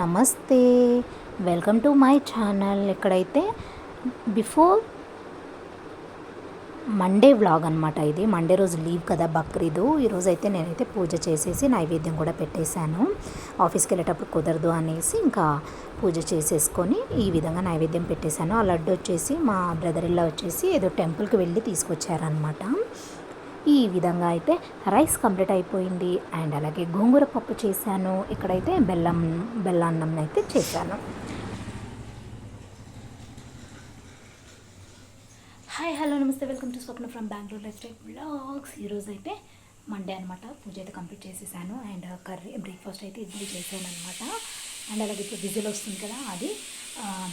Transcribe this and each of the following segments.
నమస్తే. Welcome to my channel ఇక్కడైతే before Monday vlog అనమాట ఇది. మండే రోజు లీవ్ కదా బక్రీదు. ఈరోజు అయితే నేనైతే పూజ చేసేసి నైవేద్యం కూడా పెట్టేశాను. ఆఫీస్కి వెళ్ళేటప్పుడు కుదరదు అనేసి ఇంకా పూజ చేసేసుకొని ఈ విధంగా నైవేద్యం పెట్టేశాను. ఆ లడ్డు వచ్చేసి మా బ్రదర్ ఇల్లా వచ్చేసి ఏదో టెంపుల్కి వెళ్ళి తీసుకొచ్చారనమాట ఈ విధంగా అయితే రైస్ కంప్లీట్ అయిపోయింది. అండ్ అలాగే గోంగూర పప్పు చేశాను. ఇక్కడైతే బెల్లం బెల్లాన్నం అయితే చేశాను. హాయ్ హలో నమస్తే. Welcome to Swapna from Bengaluru lifestyle blogs. ఈరోజు అయితే మండే అనమాట పూజ అయితే కంప్లీట్ చేసేసాను. అండ్ కర్రీ బ్రేక్ఫాస్ట్ అయితే ఇడ్లీ చేశాను అనమాట అండ్ అలాగే ఇప్పుడు విజిల్ వస్తుంది కదా అది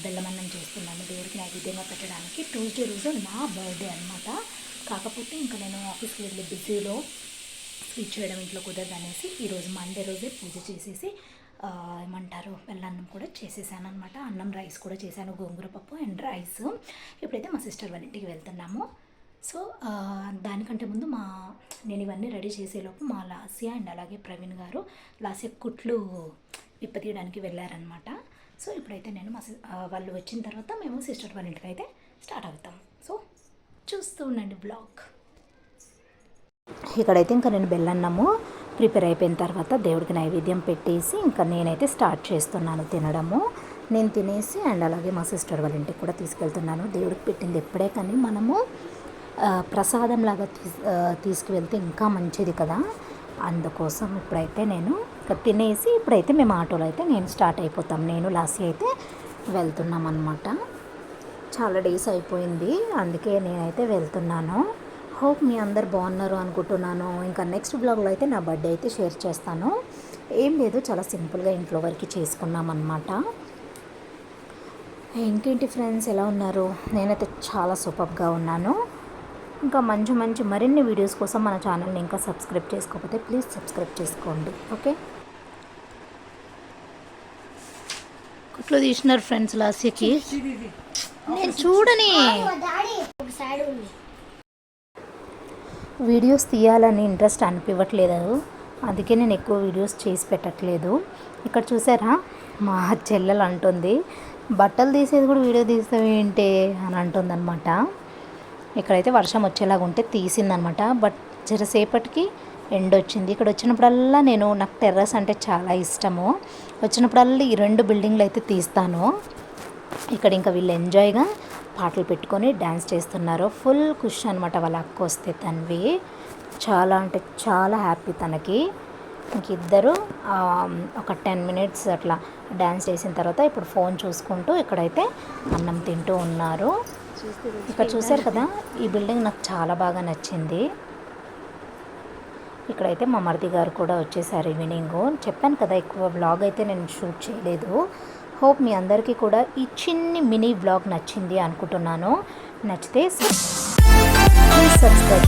బెల్లం అన్నం చేస్తున్నాను. దేవుడికి నైవేద్యంగా పెట్టడానికి ట్యూస్డే రోజు నా బర్త్డే అనమాట కాకపోతే ఇంకా నేను ఆఫీస్కి వెళ్ళి బిజీలో స్వీట్ చేయడం ఇంట్లో కుదరదు అనేసి ఈరోజు మండే రోజే పూజ చేసేసి ఏమంటారు బెల్లన్నం కూడా చేసేసాను అనమాట అన్నం రైస్ కూడా చేశాను గోంగూర పప్పు అండ్ రైస్. ఇప్పుడైతే మా సిస్టర్ వాళ్ళ ఇంటికి వెళ్తున్నాము. సో దానికంటే ముందు మా నేను ఇవన్నీ రెడీ చేసేలోపు మా లాస్య అండ్ అలాగే ప్రవీణ్ గారు లాసియా కుట్లు విప్పతీయడానికి వెళ్ళారనమాట సో ఇప్పుడైతే నేను మా వాళ్ళు వచ్చిన తర్వాత మేము సిస్టర్ వాళ్ళ ఇంటికి అయితే స్టార్ట్ అవుతాం. సో చూస్తూ ఉండండి బ్లాగ్. ఇక్కడైతే ఇంకా నేను బెల్లన్నము ప్రిపేర్ అయిపోయిన తర్వాత దేవుడికి నైవేద్యం పెట్టేసి ఇంకా నేనైతే స్టార్ట్ చేస్తున్నాను తినడము. నేను తినేసి అండ్ అలాగే మా సిస్టర్ వాళ్ళ ఇంటికి కూడా తీసుకెళ్తున్నాను. దేవుడికి పెట్టింది ఎప్పుడే కానీ మనము ప్రసాదంలాగా తీస్ తీసుకువెళ్తే ఇంకా మంచిది కదా. అందుకోసం ఇప్పుడైతే నేను తినేసి ఇప్పుడైతే మేము ఆటోలో అయితే నేను స్టార్ట్ అయిపోతాం. నేను లాస్ట్ అయితే వెళ్తున్నాం అనమాట చాలా డేస్ అయిపోయింది. అందుకే నేనైతే వెళ్తున్నాను. హోప్ మీ అందరు బాగున్నారు అనుకుంటున్నాను. ఇంకా నెక్స్ట్ బ్లాగ్లో అయితే నా బర్త్డే అయితే షేర్ చేస్తాను. ఏం లేదు చాలా సింపుల్గా ఇంట్లో వరకు చేసుకున్నాం అనమాట ఇంకేంటి ఫ్రెండ్స్ ఎలా ఉన్నారు? నేనైతే చాలా సూపర్గా ఉన్నాను. ఇంకా మంచి మంచి మరిన్ని వీడియోస్ కోసం మన ఛానల్ని ఇంకా సబ్స్క్రైబ్ చేసుకోకపోతే ప్లీజ్ సబ్స్క్రైబ్ చేసుకోండి. ఓకే? కుట్లో తీసినారు ఫ్రెండ్స్ లాస్యకి. నేను చూడని. వీడియోస్ తీయాలని ఇంట్రెస్ట్ అనిపించట్లేదు అందుకే నేను ఎక్కువ వీడియోస్ చేసి పెట్టట్లేదు. ఇక్కడ చూసారా? మా చెల్లెలు అంటుంది బట్టలు తీసేది కూడా వీడియో తీస్తావు ఏంటి అని అంటుందన్నమాట. ఇక్కడైతే వర్షం వచ్చేలాగా ఉంటే తీసిందనమాట. బట్ జరసేపటికి ఎండ్ వచ్చింది ఇక్కడ వచ్చినప్పుడల్లా నేను నాకు టెర్రస్ అంటే చాలా ఇష్టము. వచ్చినప్పుడల్లా ఈ రెండు బిల్డింగ్లు అయితే తీస్తాను. ఇక్కడ ఇంకా వీళ్ళు ఎంజాయ్గా పాటలు పెట్టుకొని డ్యాన్స్ చేస్తున్నారు. ఫుల్ ఖుష్ అనమాట వాళ్ళ అక్క వస్తే తన్వి. చాలా అంటే చాలా హ్యాపీ తనకి. ఇంక ఇద్దరు ఒక టెన్ మినిట్స్ అట్లా డ్యాన్స్ చేసిన తర్వాత ఇప్పుడు ఫోన్ చూసుకుంటూ ఇక్కడైతే అన్నం తింటూ ఉన్నారు. ఇక్కడ చూశారు కదా ఈ బిల్డింగ్ నాకు చాలా బాగా నచ్చింది. ఇక్కడైతే మా మరిది గారు కూడా వచ్చేసారు ఈవినింగ్. చెప్పాను కదా ఎక్కువ బ్లాగ్ అయితే నేను షూట్ చేయలేదు. హోప్ మీ అందరికీ కూడా ఈ చిన్ని మినీ బ్లాగ్ నచ్చింది అనుకుంటున్నాను. నచ్చితే సబ్స్క్రైబ్